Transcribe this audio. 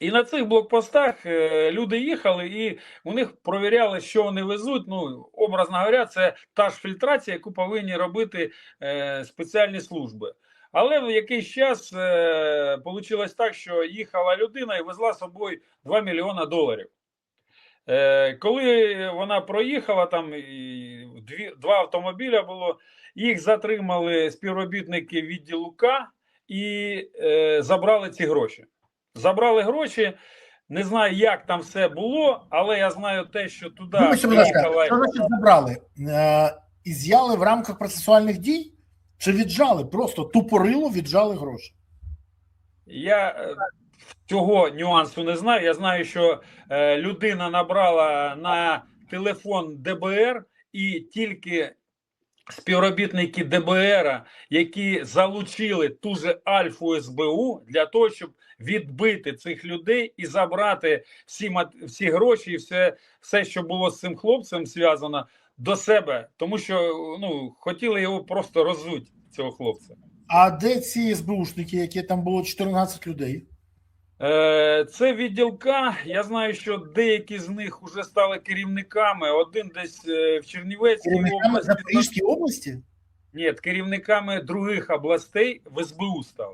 І на цих блокпостах е, люди їхали, і у них провіряли, що вони везуть. Ну, образно говоря, це та ж фільтрація, яку повинні робити е, спеціальні служби. Але в якийсь час е, вийшло так, що їхала людина і везла з собою 2 мільйона доларів. Е, коли вона проїхала, там два автомобіля було, їх затримали співробітники відділу К і е, забрали ці гроші. Забрали гроші. Не знаю, як там все було, але я знаю те, що туди ласка, що значить забрали? Е, і з'яли в рамках процесуальних дій? Чи віджали? Просто тупорило віджали гроші. Я е, цього нюансу не знаю. Я знаю, що е, людина набрала на телефон ДБР, і тільки співробітники ДБР, які залучили ту же Альфу СБУ для того, щоб відбити цих людей і забрати всі всі гроші, і все, все, що було з цим хлопцем зв'язано до себе, тому що ну хотіли його просто розуть, цього хлопця. А де ці СБУшники, які там було 14 людей? Е, Це відділка. Я знаю, що деякі з них вже стали керівниками. Один десь е, в Чернівецькій Керівниками області. Запорізькій області? Ні, керівниками других областей в СБУ стали.